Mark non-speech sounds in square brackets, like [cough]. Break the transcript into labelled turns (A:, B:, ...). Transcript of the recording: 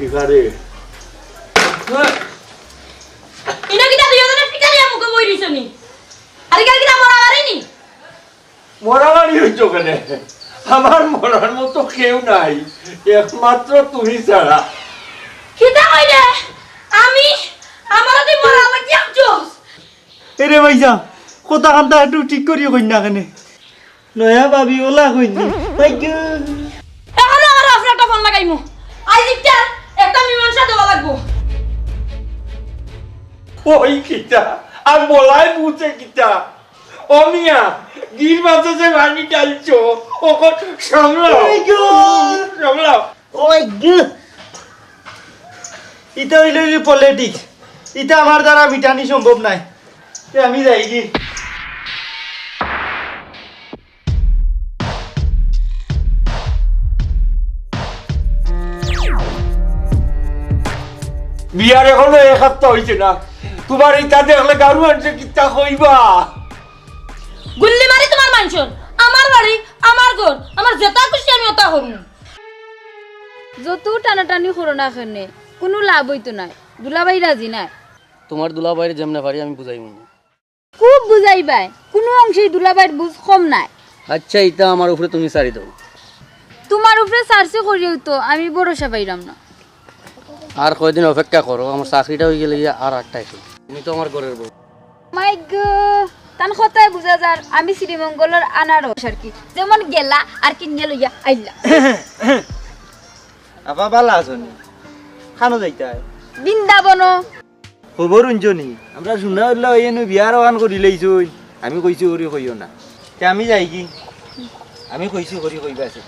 A: ঠিকারে
B: ইনো কিটা বই দিছনি আর কাল কিটা মরা মারিনি
A: মরামারি হইছ কেন আমার মরার মতো কেউ নাই। একমাত্র তুমি ছাড়া
B: কিটা কইলে আমি আমার তুই মরা লাগি আমছস
C: এরে ভাইজা কথা কান্তা একটু ঠিক করি কই না কেনে নয়া ভাবি ওলা কই নি।
A: ওই কিতা আর বলাই বুঝে কিতা। ও মিয়া গির মাঝে যে ভাঙি ডালছো ওখন সামলাও সামলাও
C: ওই গু। ইটা হইল পলিটিক্স ইটা আমার দ্বারা মিটানি সম্ভব নাই। আমি যাই কি
A: বিয়ার এখনও এক সপ্তাহ হয়েছে না। তোমার ইটা দেখলে গারু আনছে কিতা কইবা?
B: গুল্লি মারি তোমার মানছন আমার বাড়ি আমার ঘর আমার যেটা খুশি আমি ওটা করুন
D: যত টানাটানি করো না এখানে কোনো লাভ হইতো নাই দুলাবাই রাজি নাই।
E: তোমার দুলাভাইয়ের যেমনে পারি আমি বুঝাইব
D: খুব বুঝাইবাই কোনো অংশেই দুলাবাইয়ের বুঝ কম নাই।
E: আচ্ছা এটা আমার উপরে তুমি সারি দাও।
D: তোমার উপরে সার্চে করিও তো আমি ভরসা পাইলাম না।
E: আর কয়দিন অপেক্ষা করো আমার চাকরিটা হয়ে গেলে আর আটটা এসো তুমি তো আমার ঘরের বউ।
D: মাই তান কথায় বুঝা যার। আমি শ্রীমঙ্গলের আনারস আর কি। যেমন গেলা আর কিনে লইয়া আইলা। [coughs]
C: আপা বালা আছনি খানো যাইতা
D: বৃন্দাবন।
C: খবর উঞ্জনি আমরা শুনা হইলা ওই এনে বিয়ার ওয়ান করি লইছই। আমি কইছি করি কইও না। তে আমি যাই কি? আমি কইছি করি কইবা আছে।